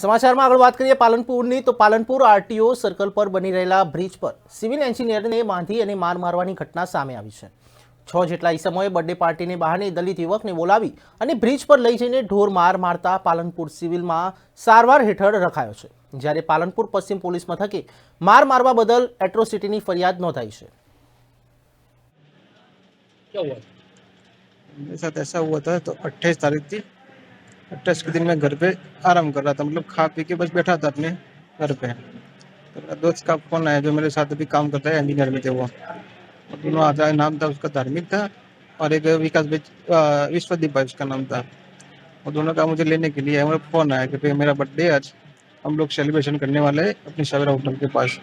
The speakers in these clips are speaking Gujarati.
સમાચારમાં આગળ વાત કરીએ પાલનપુરની તો પાલનપુર આરટીઓ સર્કલ પર બની રહેલા બ્રિજ પર સિવિલ એન્જિનિયરને બાંધી અને માર મારવાની ઘટના સામે આવી છે છ જેટલા ઈસમોએ બર્થડે પાર્ટીને બહાને દલિત યુવકને બોલાવી અને બ્રિજ પર લઈ જઈને ઢોર માર મારતા પાલનપુર સિવિલમાં સારવાર હેઠળ રખાયો છે જ્યારે પાલનપુર પશ્ચિમ પોલીસ મથકે માર મારવા બદલ એટ્રોસિટીની ફરિયાદ નોંધાઈ છે क्या हुआ मेरे साथ ऐसा हुआ था तो अट्ठाईस तारीख थी अट्ठाईस के दिन मैं घर पे आराम कर रहा था मतलब खा पी के बस बैठा था अपने घर पे। तो मेरा दोस्त का फ़ोन आया, जो मेरे साथ अभी काम करता है इंजीनियर में थे वो। दोनों आता है नाम था उसका धार्मिक था और एक विकास विश्वदीप भाई उसका नाम था। वो दोनों का मुझे लेने के लिए मेरा फ़ोन आया कि भाई मेरा बर्थडे आज, हम लोग सेलिब्रेशन करने वाले हैं अपनी सवेरा होटल के पास।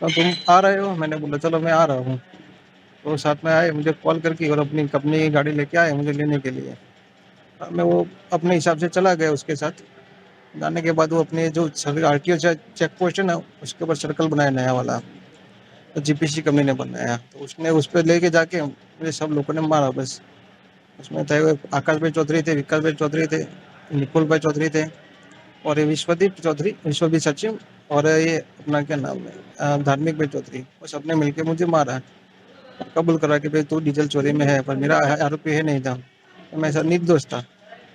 तो तुम आ रहे हो? मैंने बोला, चलो मैं आ रहा हूँ। तो साथ में आए, मुझे कॉल करके और अपनी कंपनी की गाड़ी लेके आए मुझे लेने के लिए। और मैं वो अपने हिसाब से चला गया उसके साथ। जाने के बाद वो अपने जो आर टी चेक पोस्ट है ना, उसके ऊपर सर्कल बनाया नया वाला। तो जीपीसी कंपनी ने बनाया। तो उसने उस पर लेके जाके मुझे सब लोगों ने मारा बस। उसमें थे आकाश भाई चौधरी थे, विकास भाई चौधरी थे, निकुल भाई चौधरी थे, और ये विश्वदीप चौधरी, विश्वदीप सचिव और ये अपना क्या नाम है धार्मिक भाई चौधरी, वो सबने मिलके मुझे मारा। कबूल करा कि भाई तू डीजल चोरी में है, पर मेरा आरोपी है नहीं था। तो मैं ऐसा निर्दोष था।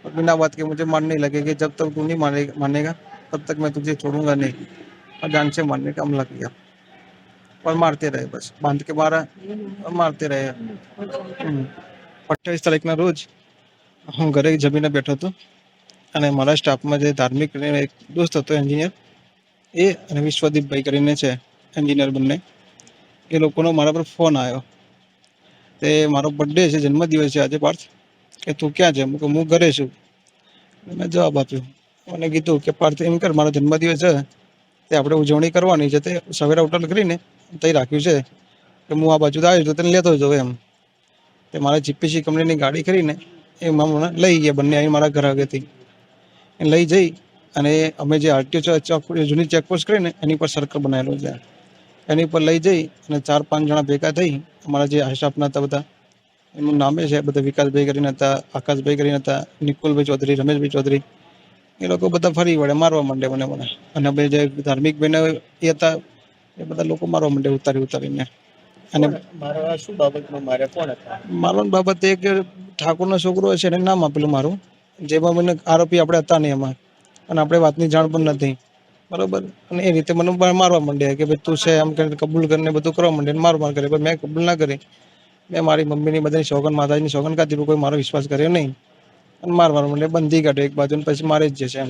और बिना बात के मुझे मारने लगे कि जब तक तू नहीं मारेगा मानेगा तब तक मैं तुझे छोड़ूंगा नहीं और जान से मारने का हमला किया और मारते रहे बस बांध के मारा और मारते रहे અઠ્યાવીસ તારીખના રોજ હું ઘરે જમીને બેઠો હતો અને મારા સ્ટાફમાં જે ધાર્મિક અને એક દોસ્ત હતો એન્જિનિયર એ અને વિશ્વદીપભાઈ કરીને છે એન્જિનિયર બંને એ લોકોનો મારા પર ફોન આવ્યો તે મારો બર્થડે છે જન્મદિવસ છે આજે પાર્થ કે તું ક્યાં છે? કહ્યું, હું ઘરે છું. મેં જવાબ આપ્યો. મને કીધું કે પાર્થ એમ કર મારો જન્મદિવસ છે. તે આપણે ઉજવણી કરવાની છે. તે સવેરા હોટલ કરીને તઈ રાખ્યું છે. કે હું આ બાજુ આવીશ તો તને લેતો જાઉં એમ. તે મારા જીપીસી કંપનીની ગાડી કરીને એ મને લઈ ગયા બંને અહીં મારા ઘર આગળથી. લઈ જઈ અને અમે જે આરટીઓ ચોક જૂની ચેકપોસ્ટ કરીને એની પર સર્કલ બનાવેલો છે. એની પર લઈ જઈ અને ચાર પાંચ જણા ભેગા થઈ અમારા જે સ્ટાફના હતા બધા એમનું નામે છે બધા વિકાસભાઈ કરીને હતા આકાશભાઈ કરીને હતા નિકુલભાઈ ચૌધરી રમેશભાઈ ચૌધરી. એ લોકો બધા ફરી વળે મારવા માંડે મને મને. અને બે જે ધાર્મિક બહેનો એ હતા એ બધા લોકો મારવા માંડે ઉતારી ઉતારીને. અને મારો શું બાબતમાં મારે કોણ હતા? મારવાની બાબતે એક ઠાકોરનો છોકરો છે એને નામ આપેલું મારું જેમાં મને આરોપી આપણે હતા નહીં એમાં. અને આપણે વાતની જાણ પણ નથી. બરોબર? અને એ રીતે મને મારવા માંડ્યા કે ભાઈ તું છે આમ કરીને કબૂલ કરીને બધું કરવા માંડે માર માર કરે પણ મેં કબૂલ ના કરી. મેં મારી મમ્મીની બધાની સોગન માતાજીની સોગન પણ કોઈ મારો વિશ્વાસ કર્યો નહીં. અને મારવા એટલે બંધી કાઢે એક બાજુ પછી મારે જ જશે એમ.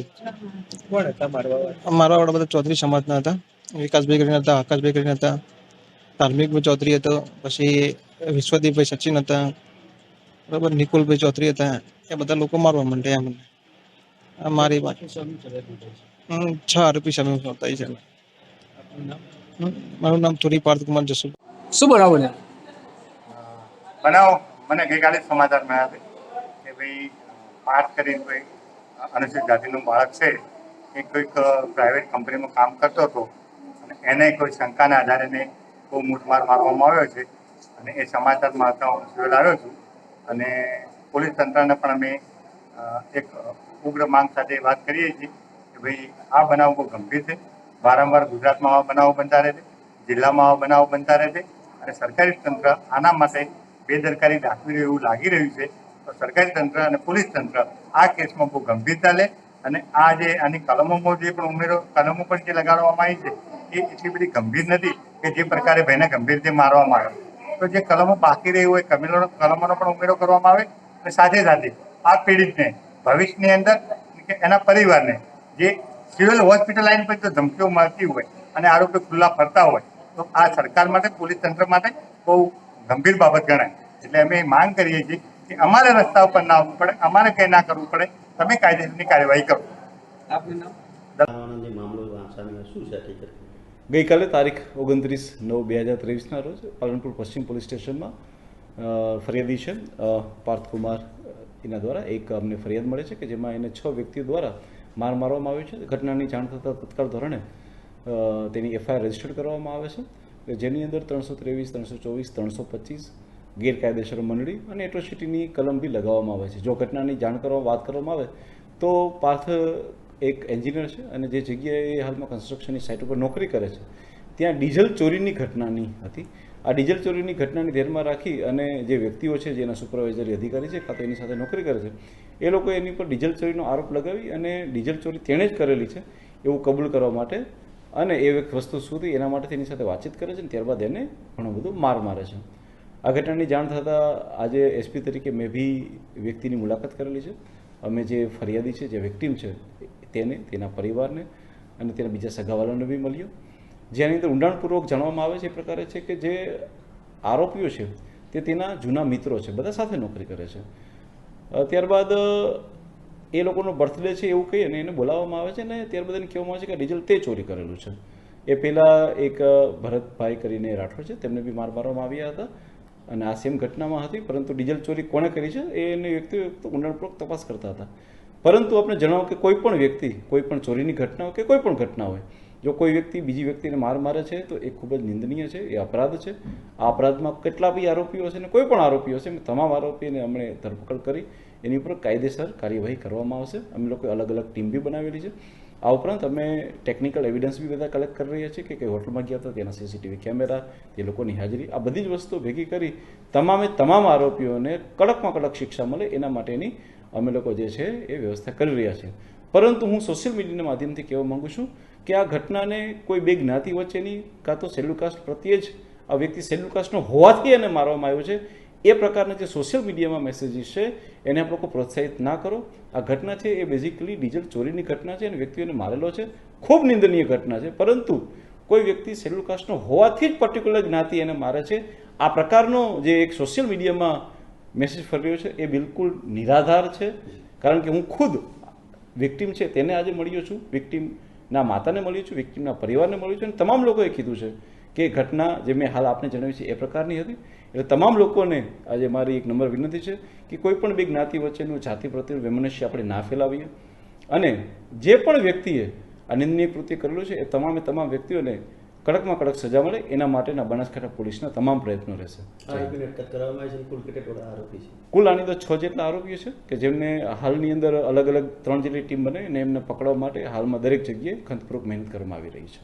મારવા મારા વાળા બધા ચૌધરી સમાજના હતા. વિકાસભાઈ કરીને હતા આકાશભાઈ કરીને હતા. ધાર્મિકભાઈ ચૌધરી હતો પછી વિશ્વદીપભાઈ સચિન હતા. બરાબર નિકુલભાઈ ચૌધરી હતા. એ બધા લોકો મારવા માંડ્યા મને મારી વાત. હમ, છ આરોપી સામે નોંધાઈ છે. મારું નામ થોડી પાર્થ કુમાર જસુ શું ને? બનાવો. મને ગઈકાલે સમાચાર મળ્યા છે કે ભાઈ, પાર્થ કરીને કોઈ અનુસૂચિત જાતિનું બાળક છે એ કોઈક પ્રાઇવેટ કંપનીમાં કામ કરતો હતો અને એને કોઈ શંકાના આધારે બહુ મૂઠમાર મારવામાં આવ્યો છે અને એ સમાચારમાં હતા હું સિવિલ આવ્યો છું અને પોલીસ તંત્રને પણ અમે એક ઉગ્ર માંગ સાથે વાત કરીએ છીએ કે ભાઈ, આ બનાવ બહુ ગંભીર છે. વારંવાર ગુજરાતમાં આવા બનાવો બનતા રહે છે, જિલ્લામાં આવા બનાવો બનતા રહે છે અને સરકારી તંત્ર આના માટે બેદરકારી દાખવી રહ્યું એવું લાગી રહ્યું છે, તો સરકારી તંત્ર અને પોલીસ તંત્ર આ કેસમાં બહુ ગંભીરતા લે અને આ જે આની કલમોમાં જે પણ ઉમેરો, કલમો પણ જે લગાડવામાં આવી છે, એ એટલી બધી ગંભીર નથી કે જે પ્રકારે ભાઈને ગંભીર રીતે મારવામાં આવે. તો જે કલમો બાકી રહી હોય કલમોનો કલમોનો પણ ઉમેરો કરવામાં આવે અને સાથે સાથે આ પીડિતને ભવિષ્યની અંદર કે એના પરિવારને જે સિવિલ હોસ્પિટલ લાઈન પર જો ધમકીઓ મળતી હોય અને આરોપી ખુલ્લા ફરતા હોય, તો આ સરકાર માટે, પોલીસ તંત્ર માટે બહુ ગંભીર બાબત ગણાય. એટલે અમે માંગ કરીએ છીએ કે અમારે રસ્તા ઉપર ના આવવું પડે અમારે કંઈ ના કરવું પડે તમે કાયદેસરની કાર્યવાહી કરો. ગઈકાલે તારીખ ઓગણત્રીસ નવ બે હજાર ત્રેવીસના રોજ પાલનપુર પશ્ચિમ પોલીસ સ્ટેશનમાં ફરિયાદી છે પાર્થકુમાર એના દ્વારા એક અમને ફરિયાદ મળે છે કે જેમાં એને છ વ્યક્તિઓ દ્વારા માર મારવામાં આવ્યો છે. ઘટનાની જાણ થતાં તત્કાળ ધોરણે તેની એફઆઈઆર રજીસ્ટર્ડ કરવામાં આવે છે. કે જેની અંદર ત્રણસો ત્રેવીસ, ત્રણસો ચોવીસ, ત્રણસો પચીસ ગેરકાયદેસર મંડળી અને એટ્રોસિટીની કલમ બી લગાવવામાં આવે છે. જો ઘટનાની જાણ કરવા, વાત કરવામાં આવે, તો પાર્થ એક એન્જિનિયર છે અને જે જગ્યાએ હાલમાં કન્સ્ટ્રક્શનની સાઇટ ઉપર નોકરી કરે છે, ત્યાં ડીઝલ ચોરીની ઘટનાની હતી. આ ડીઝલ ચોરીની ઘટનાને ધ્યાનમાં રાખી અને જે વ્યક્તિઓ છે, જેના સુપરવાઇઝરી અધિકારી છે, કાં એની સાથે નોકરી કરે છે, એ લોકો એની પર ડીઝલ ચોરીનો આરોપ લગાવી અને ડીઝલ ચોરી તેણે જ કરેલી છે, એવું કબૂલ કરવા માટે અને એ વસ્તુ સુધી એના માટે તેની સાથે વાતચીત કરે છે અને ત્યારબાદ એને ઘણું બધું માર મારે છે. આ ઘટનાની જાણ થતાં આજે એસપી તરીકે મેં બી વ્યક્તિની મુલાકાત કરેલી છે. અમે જે ફરિયાદી છે, જે વિક્ટીમ છે, તેને, તેના પરિવારને અને તેના બીજા સગાવાલાને બી મળ્યો. જેની અંદર ઊંડાણપૂર્વક જાણવામાં આવે છે એ પ્રકારે છે કે જે આરોપીઓ છે તે તેના જૂના મિત્રો છે, બધા સાથે નોકરી કરે છે. ત્યારબાદ એ લોકોનો બર્થડે છે એવું કહી અને એને બોલાવવામાં આવે છે ને ત્યારબાદ એને કહેવામાં આવે છે કે ડીઝલ તે ચોરી કરેલું છે. એ પહેલાં એક ભરતભાઈ કરીને રાઠોડ છે, તેમને બી માર મારવામાં આવ્યા હતા અને આ સેમ ઘટનામાં હતી, પરંતુ ડીઝલ ચોરી કોણે કરી છે એને વ્યક્તિઓ ઊંડાણપૂર્વક તપાસ કરતા હતા. પરંતુ આપણે જણાવો કે કોઈ પણ વ્યક્તિ, કોઈ પણ ચોરીની ઘટના હોય કે કોઈ પણ ઘટના હોય જો કોઈ વ્યક્તિ બીજી વ્યક્તિને માર મારે છે, તો એ ખૂબ જ નિંદનીય છે, એ અપરાધ છે. આ અપરાધમાં કેટલા બી આરોપીઓ છે ને કોઈ પણ આરોપીઓ છે, તમામ આરોપીને અમને ધરપકડ કરી. એની ઉપર કાયદેસર કાર્યવાહી કરવામાં આવશે. અમે લોકોએ અલગ અલગ ટીમ બી બનાવેલી છે. આ ઉપરાંત અમે ટેકનિકલ એવિડન્સ બી બધા કલેક્ટ કરી રહ્યા છીએ કે કઈ હોટલમાં ગયા હતા, તેના સીસીટીવી કેમેરા તે લોકોની હાજરી, આ બધી જ વસ્તુઓ ભેગી કરી તમામે તમામ આરોપીઓને કડકમાં કડક શિક્ષા મળે, એના માટેની અમે લોકો જે છે એ વ્યવસ્થા કરી રહ્યા છીએ. પરંતુ હું સોશિયલ મીડિયાના માધ્યમથી કહેવા માંગુ છું કે આ ઘટનાને કોઈ બે જ્ઞાતિ વચ્ચેની કાં તો શેડ્યુલ કાસ્ટ પ્રત્યે જ આ વ્યક્તિ શેડ્યુલ કાસ્ટનો હોવાથી એને મારવામાં આવ્યો છે. એ પ્રકારના જે સોશિયલ મીડિયામાં મેસેજીસ છે, એને આપ લોકો પ્રોત્સાહિત ના કરો. આ ઘટના છે, એ બેઝિકલી ડીઝલ ચોરીની ઘટના છે અને વ્યક્તિઓને મારેલો છે. ખૂબ નિંદનીય ઘટના છે. પરંતુ કોઈ વ્યક્તિ શેડ્યુલ કાસ્ટનો હોવાથી જ પર્ટિક્યુલર જ્ઞાતિ એને મારે છે. આ પ્રકારનો જે એક સોશિયલ મીડિયામાં મેસેજ ફર્યો છે, એ બિલકુલ નિરાધાર છે. કારણ કે હું ખુદ વિક્ટીમ છે, તેને આજે મળ્યો છું. વિક્ટીમના માતાને મળ્યું છું વિક્ટીમના પરિવારને મળ્યું છું અને તમામ લોકોએ કીધું છે કે ઘટના જે મેં હાલ આપને જણાવી છે એ પ્રકારની હતી. એટલે તમામ લોકોને આજે મારી એક નંબર વિનંતી છે કે કોઈ પણ બે જ્ઞાતિ વચ્ચેનું, જાતિ પ્રત્યેનું વૈમનસ્ય આપણે ના ફેલાવીએ. અને જે પણ વ્યક્તિએ આ નિંદનીય કૃત્ય કરેલું છે એ તમામે તમામ વ્યક્તિઓને કડકમાં કડક સજા મળે એના માટેના બનાસકાંઠા પોલીસના તમામ પ્રયત્નો રહેશે. કુલ આરોપી છે? કુલ આની અંદર છ જેટલા આરોપીઓ છે કે જેમને હાલની અંદર અલગ અલગ ત્રણ જેટલી ટીમ બને અને એમને પકડવા માટે હાલમાં દરેક જગ્યાએ ખંતપૂર્વક મહેનત કરવામાં આવી રહી છે.